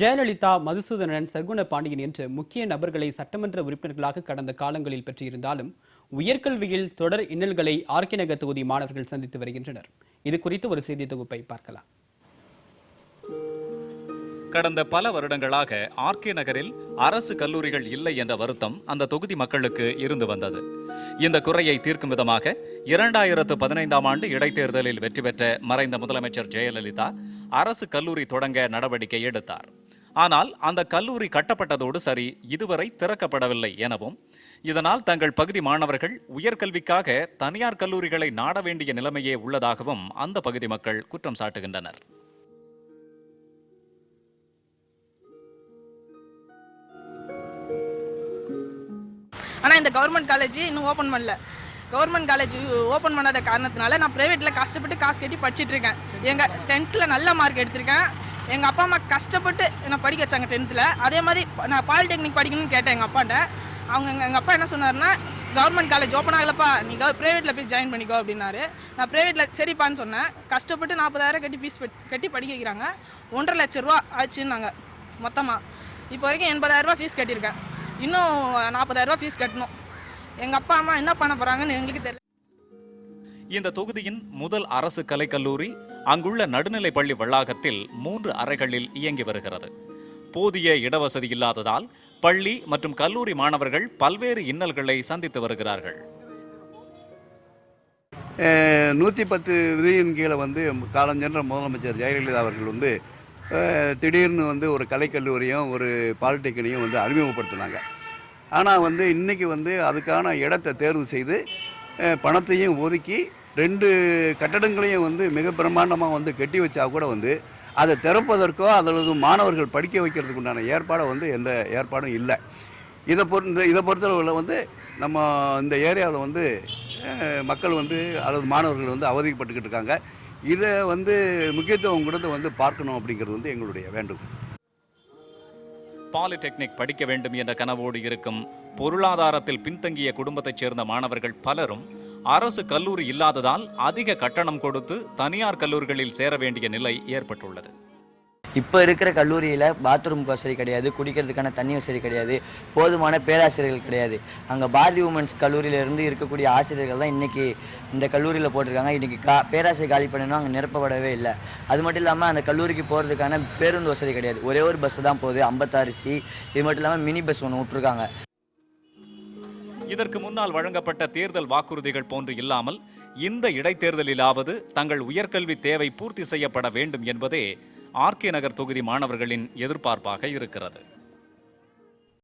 ஜெயலலிதா மதுசூதனன் சர்க்குண பாண்டியன் என்று முக்கிய நபர்களை சட்டமன்ற உறுப்பினர்களாக கடந்த காலங்களில் பெற்றிருந்தாலும் உயர்கல்வியில் தொடர் இன்னல்களை ஆர்கே நகர் தொகுதி மாணவர்கள் சந்தித்து வருகின்றனர். இது குறித்து ஒரு செய்தி தொகுப்பை பார்க்கலாம். கடந்த பல வருடங்களாக ஆர்கே நகரில் அரசு கல்லூரிகள் இல்லை என்ற வருத்தம் அந்த தொகுதி மக்களுக்கு இருந்து வந்தது. இந்த குறையை தீர்க்கும் விதமாக இரண்டாயிரத்து பதினைந்தாம் ஆண்டு இடைத்தேர்தலில் வெற்றி பெற்ற மறைந்த முதலமைச்சர் ஜெயலலிதா அரசு கல்லூரி தொடங்க நடவடிக்கை எடுத்தார். ஆனால் அந்த கல்லூரி கட்டப்பட்டதோடு சரி இதுவரை திறக்கப்படவில்லை எனவும் இதனால் தங்கள் பகுதி மாணவர்கள் உயர்கல்விக்காக தனியார் கல்லூரிகளை நாட வேண்டிய நிலைமையே உள்ளதாகவும் அந்த பகுதி மக்கள் குற்றம் சாட்டுகின்றனர். ஆனால் இந்த கவர்மெண்ட் காலேஜ் இன்னும் ஓப்பன் பண்ணல. கவர்மெண்ட் காலேஜ் ஓப்பன் பண்ணாத காரணத்தினால நான் ப்ரைவேட்டில் கஷ்டப்பட்டு காசு கட்டி படிச்சுட்டு இருக்கேன். எங்கள் டென்த்தில் நல்ல மார்க் எடுத்திருக்கேன். எங்கள் அப்பா அம்மா கஷ்டப்பட்டு என்னை படிக்க வச்சாங்க டென்த்தில் அதே மாதிரி நான் பாலிடெக்னிக் படிக்கணும்னு கேட்டேன் எங்கள் அப்பாட்ட. அவங்க எங்கள் எங்கள் அப்பா என்ன சொன்னார்னா கவர்மெண்ட் காலேஜ் ஓப்பன் ஆகலப்பா. நீ ப்ரைவேட்டில் போய் ஜாயின் பண்ணிக்கோ அப்படின்னாரு. நான் ப்ரைவேட்டில் சரிப்பான்னு சொன்னேன். கஷ்டப்பட்டு நாற்பதாயிரம் கட்டி ஃபீஸ் கட்டி படிக்க வைக்கிறாங்க. ஒன்றரை லட்ச ரூபா ஆச்சுன்னாங்க மொத்தமாக இப்போ வரைக்கும் எண்பதாயிரரூபா ஃபீஸ் கட்டியிருக்கேன். இன்னும் நாற்பதாயிரரூபா ஃபீஸ் கட்டணும். எங்கள் அப்பா அம்மா என்ன பண்ண போகிறாங்கன்னு எங்களுக்கு தெரியல. இந்த தொகுதியின் முதல் அரசு கலைக்கல்லூரி அங்குள்ள நடுநிலை பள்ளி வளாகத்தில் மூன்று அறைகளில் இயங்கி வருகிறது. போதிய இடவசதி இல்லாததால் பள்ளி மற்றும் கல்லூரி மாணவர்கள் பல்வேறு இன்னல்களை சந்தித்து வருகிறார்கள். நூற்றி பத்து விதியின் கீழே வந்து காலஞ்சென்ற முதலமைச்சர் ஜெயலலிதா அவர்கள் வந்து அஹ், திடீர்னு வந்து ஒரு கலைக்கல்லூரியும் ஒரு பாலிடெக்னிக்கையும் வந்து அறிமுகப்படுத்தினாங்க. ஆனால் வந்து இன்றைக்கி வந்து அதுக்கான இடத்தை தேர்வு செய்து பணத்தையும் ஒதுக்கி ரெண்டு கட்டடங்களையும் வந்து மிக பிரம்மாண்டமாக வந்து கட்டி வச்சா கூட வந்து அதை திறப்பதற்கோ அல்லது மாணவர்கள் படிக்க வைக்கிறதுக்கு உண்டான ஏற்பாடை வந்து எந்த ஏற்பாடும் இல்லை. இதை பொறுத்த இதை பொறுத்தளவில் வந்து நம்ம இந்த ஏரியாவில் வந்து மக்கள் வந்து அல்லது மாணவர்கள் வந்து அவதிப்பட்டுக்கிட்டு இருக்காங்க. இதை வந்து முக்கியத்துவம் கொடுத்து வந்து பார்க்கணும் அப்படிங்கிறது வந்து எங்களுடைய வேண்டுகோள். பாலிடெக்னிக் படிக்க வேண்டும் என்ற கனவோடு இருக்கும் பொருளாதாரத்தில் பின்தங்கிய குடும்பத்தைச் சேர்ந்த மாணவர்கள் பலரும் அரசு கல்லூரி இல்லாததால் அதிக கட்டணம் கொடுத்து தனியார் கல்லூரிகளில் சேர வேண்டிய நிலை ஏற்பட்டுள்ளது. இப்போ இருக்கிற கல்லூரியில் பாத்ரூம் வசதி கிடையாது குடிக்கிறதுக்கான தண்ணி வசதி கிடையாது போதுமான பேராசிரியர்கள் கிடையாது. அங்கே பாரதி உமன்ஸ் கல்லூரியிலேருந்து இருக்கக்கூடிய ஆசிரியர்கள் தான் இன்றைக்கி இந்த கல்லூரியில் போட்டிருக்காங்க. இன்றைக்கி கா பேராசிரியர் காலி பண்ணணும் அங்கே நிரப்பப்படவே இல்லை. அது மட்டும் இல்லாமல் அந்த கல்லூரிக்கு போகிறதுக்கான பேருந்து வசதி கிடையாது. ஒரே ஒரு பஸ்ஸு தான் போகுது ஐம்பத்தாறு சி இது மட்டும் இல்லாமல் மினி பஸ் ஒன்று விட்ருக்காங்க இதற்கு முன்னால் வழங்கப்பட்ட தேர்தல் வாக்குறுதிகள் போன்று இல்லாமல் இந்த இடைத்தேர்தலிலாவது தங்கள் உயர்கல்வி தேவை பூர்த்தி செய்யப்பட வேண்டும் என்பதே ஆர்கே நகர் தொகுதி மாணவர்களின் எதிர்பார்ப்பாக இருக்கிறது.